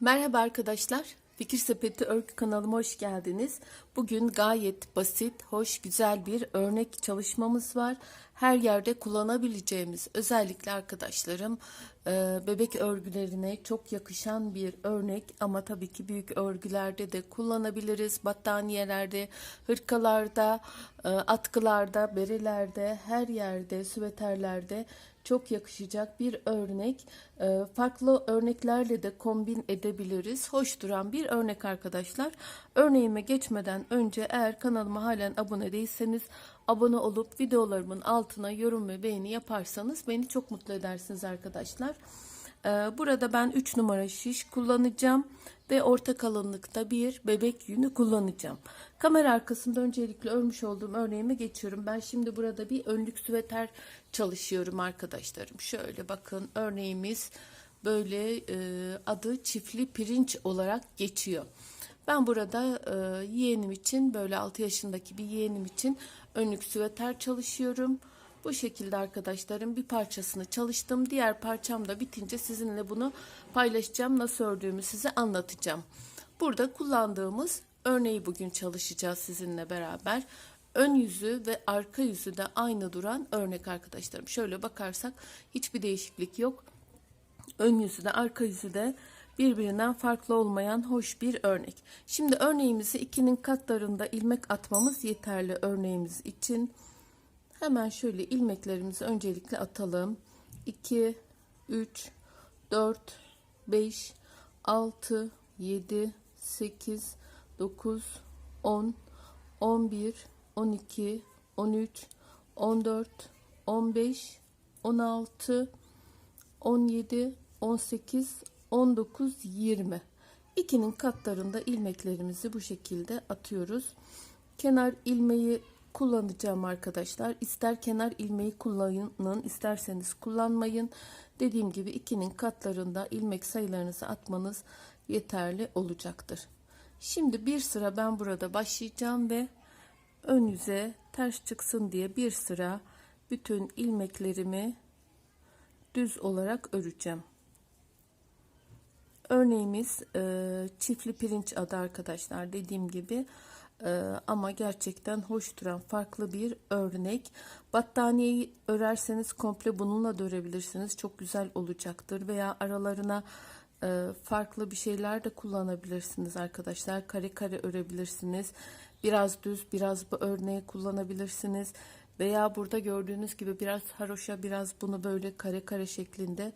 Merhaba arkadaşlar. Fikir Sepeti Örgü kanalıma hoş geldiniz. Bugün gayet basit, hoş, güzel bir örnek çalışmamız var. Her yerde kullanabileceğimiz özellikle arkadaşlarım e, bebek örgülerine çok yakışan bir örnek ama tabii ki büyük örgülerde de kullanabiliriz. Battaniyelerde, hırkalarda, e, atkılarda, berelerde, her yerde, süveterlerde çok yakışacak bir örnek. Ee, farklı örneklerle de kombin edebiliriz. Hoş duran bir örnek arkadaşlar. Örneğime geçmeden önce eğer kanalıma halen abone değilseniz abone olup videolarımın altına yorum ve beğeni yaparsanız beni çok mutlu edersiniz arkadaşlar. Ee, burada ben 3 numara şiş kullanacağım ve orta kalınlıkta bir bebek yünü kullanacağım. Kamera arkasında öncelikle örmüş olduğum örneğime geçiyorum. Ben şimdi burada bir önlük süveter çalışıyorum arkadaşlarım. Şöyle bakın örneğimiz böyle e, adı çiftli pirinç olarak geçiyor. Ben burada e, yeğenim için böyle 6 yaşındaki bir yeğenim için önlük süveter çalışıyorum. Bu şekilde arkadaşlarım bir parçasını çalıştım. Diğer parçam da bitince sizinle bunu paylaşacağım. Nasıl ördüğümü size anlatacağım. Burada kullandığımız örneği bugün çalışacağız sizinle beraber. Ön yüzü ve arka yüzü de aynı duran örnek arkadaşlarım. Şöyle bakarsak hiçbir değişiklik yok. Ön yüzü de arka yüzü de birbirinden farklı olmayan hoş bir örnek. Şimdi örneğimizi ikinin katlarında ilmek atmamız yeterli örneğimiz için. Hemen şöyle ilmeklerimizi öncelikle atalım. 2, 3, 4, 5, 6, 7, 8, 9, 10, 11, 12, 13, 14, 15, 16, 17, 18, 19, 20. İkinin katlarında ilmeklerimizi bu şekilde atıyoruz. Kenar ilmeği kullanacağım arkadaşlar. İster kenar ilmeği kullanın, isterseniz kullanmayın. Dediğim gibi ikinin katlarında ilmek sayılarınızı atmanız yeterli olacaktır. Şimdi bir sıra ben burada başlayacağım ve ön yüze ters çıksın diye bir sıra bütün ilmeklerimi düz olarak öreceğim. Örneğimiz çiftli pirinç adı arkadaşlar dediğim gibi e, ama gerçekten hoş duran farklı bir örnek. Battaniyeyi örerseniz komple bununla da örebilirsiniz. Çok güzel olacaktır veya aralarına e, farklı bir şeyler de kullanabilirsiniz arkadaşlar. Kare kare örebilirsiniz. Biraz düz biraz bu örneği kullanabilirsiniz. Veya burada gördüğünüz gibi biraz haroşa biraz bunu böyle kare kare şeklinde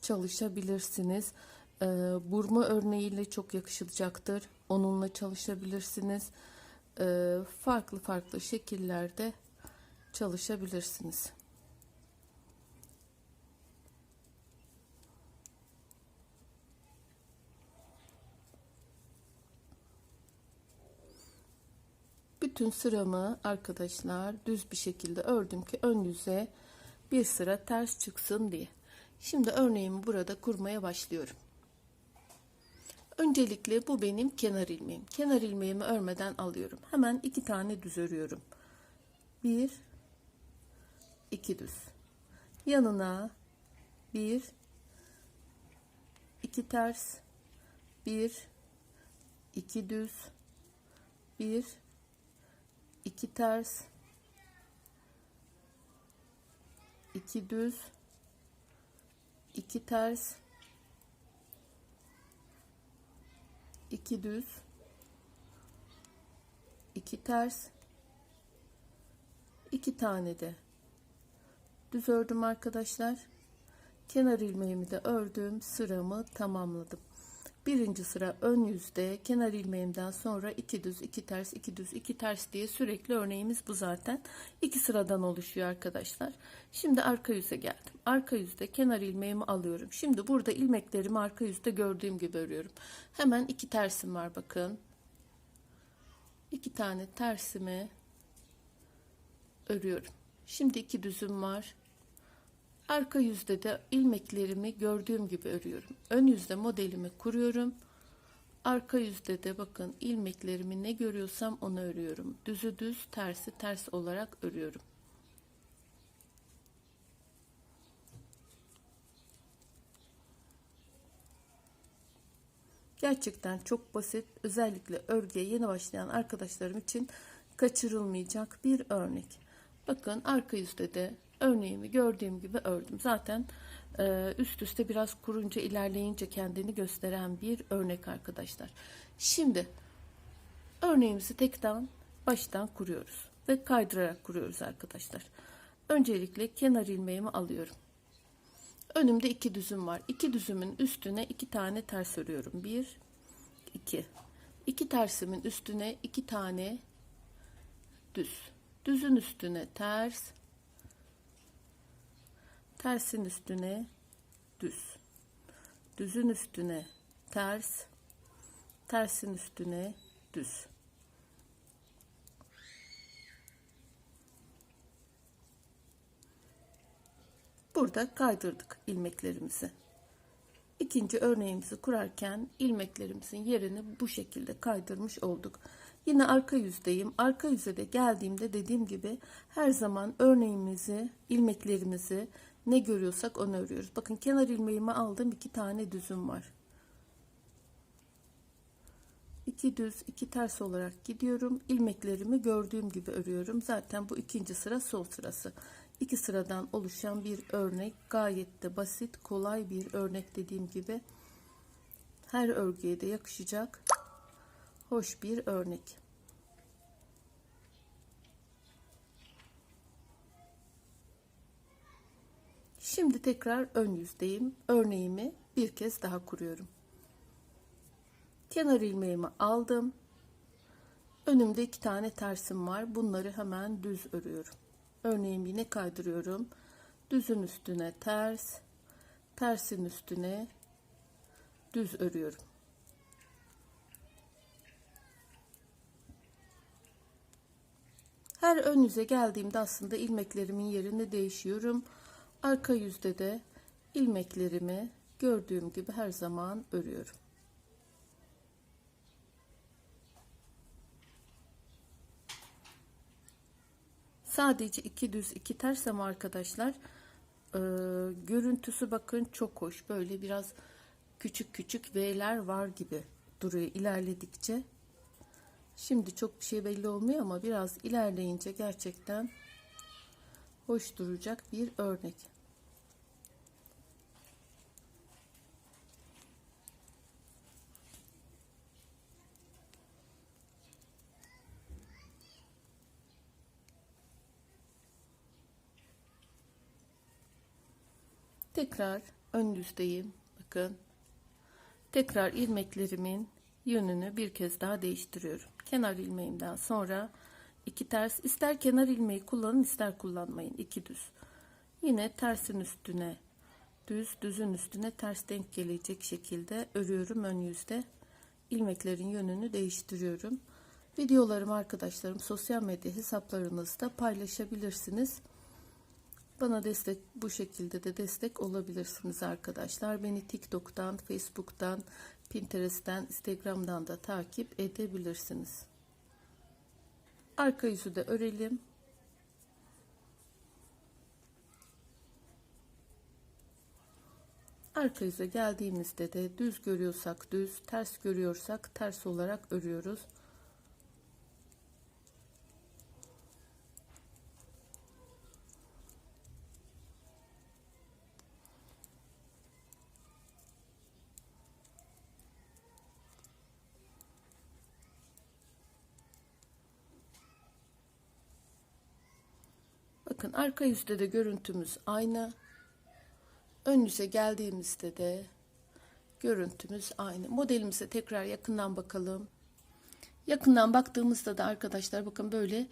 çalışabilirsiniz. Ee, burma örneğiyle çok yakışılacaktır. Onunla çalışabilirsiniz. Ee, farklı farklı şekillerde çalışabilirsiniz. Bütün sıramı arkadaşlar düz bir şekilde ördüm ki ön yüze bir sıra ters çıksın diye. Şimdi örneğimi burada kurmaya başlıyorum. Öncelikle bu benim kenar ilmeğim. Kenar ilmeğimi örmeden alıyorum. Hemen iki tane düz örüyorum. Bir, iki düz. Yanına bir, iki ters, bir, iki düz, bir, iki ters, iki düz, iki ters, iki düz, iki ters, iki tane de düz ördüm arkadaşlar. Kenar ilmeğimi de ördüm, sıramı tamamladım. Birinci sıra ön yüzde kenar ilmeğimden sonra iki düz iki ters iki düz iki ters diye sürekli örneğimiz bu zaten. İki sıradan oluşuyor arkadaşlar. Şimdi arka yüze geldim. Arka yüzde kenar ilmeğimi alıyorum. Şimdi burada ilmeklerimi arka yüzde gördüğüm gibi örüyorum. Hemen iki tersim var bakın. İki tane tersimi örüyorum. Şimdi iki düzüm var Arka yüzde de ilmeklerimi gördüğüm gibi örüyorum. Ön yüzde modelimi kuruyorum. Arka yüzde de bakın ilmeklerimi ne görüyorsam onu örüyorum. Düzü düz, tersi ters olarak örüyorum. Gerçekten çok basit. Özellikle örgüye yeni başlayan arkadaşlarım için kaçırılmayacak bir örnek. Bakın arka yüzde de örneğimi gördüğüm gibi ördüm. Zaten e, üst üste biraz kurunca ilerleyince kendini gösteren bir örnek arkadaşlar. Şimdi örneğimizi tekten baştan kuruyoruz ve kaydırarak kuruyoruz arkadaşlar. Öncelikle kenar ilmeğimi alıyorum. Önümde iki düzüm var. İki düzümün üstüne iki tane ters örüyorum. Bir, iki. İki tersimin üstüne iki tane düz. Düzün üstüne ters. Tersin üstüne düz. Düzün üstüne ters. Tersin üstüne düz. Burada kaydırdık ilmeklerimizi. İkinci örneğimizi kurarken ilmeklerimizin yerini bu şekilde kaydırmış olduk. Yine arka yüzdeyim. Arka yüze de geldiğimde dediğim gibi her zaman örneğimizi, ilmeklerimizi ne görüyorsak onu örüyoruz. Bakın kenar ilmeğimi aldım. iki tane düzüm var. İki düz, iki ters olarak gidiyorum. İlmeklerimi gördüğüm gibi örüyorum. Zaten bu ikinci sıra sol sırası. İki sıradan oluşan bir örnek. Gayet de basit, kolay bir örnek dediğim gibi. Her örgüye de yakışacak hoş bir örnek. Şimdi tekrar ön yüzdeyim. Örneğimi bir kez daha kuruyorum. Kenar ilmeğimi aldım. Önümde iki tane tersim var. Bunları hemen düz örüyorum. Örneğimi yine kaydırıyorum. Düzün üstüne ters, tersin üstüne düz örüyorum. Her ön yüze geldiğimde aslında ilmeklerimin yerini değişiyorum. Arka yüzde de ilmeklerimi gördüğüm gibi her zaman örüyorum. Sadece iki düz iki ters ama arkadaşlar e, görüntüsü bakın çok hoş. Böyle biraz küçük küçük V'ler var gibi duruyor ilerledikçe. Şimdi çok bir şey belli olmuyor ama biraz ilerleyince gerçekten hoş duracak bir örnek. Tekrar ön düzdeyim. Bakın. Tekrar ilmeklerimin yönünü bir kez daha değiştiriyorum. Kenar ilmeğimden sonra iki ters ister kenar ilmeği kullanın ister kullanmayın. iki düz. Yine tersin üstüne düz düzün üstüne ters denk gelecek şekilde örüyorum ön yüzde. ilmeklerin yönünü değiştiriyorum. Videolarımı arkadaşlarım sosyal medya hesaplarınızda paylaşabilirsiniz. Bana destek bu şekilde de destek olabilirsiniz arkadaşlar. Beni TikTok'tan, Facebook'tan, Pinterest'ten, Instagram'dan da takip edebilirsiniz. Arka yüzü de örelim. Arka yüze geldiğimizde de düz görüyorsak düz, ters görüyorsak ters olarak örüyoruz. Bakın arka yüzde de görüntümüz aynı. Ön yüze geldiğimizde de görüntümüz aynı. Modelimize tekrar yakından bakalım. Yakından baktığımızda da arkadaşlar bakın böyle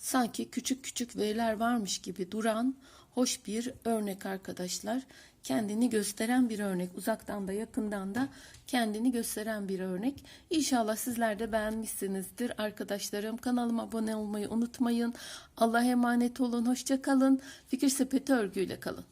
sanki küçük küçük V'ler varmış gibi duran hoş bir örnek arkadaşlar. Kendini gösteren bir örnek. Uzaktan da yakından da kendini gösteren bir örnek. İnşallah sizler de beğenmişsinizdir arkadaşlarım. Kanalıma abone olmayı unutmayın. Allah'a emanet olun. Hoşça kalın. Fikir sepeti örgüyle kalın.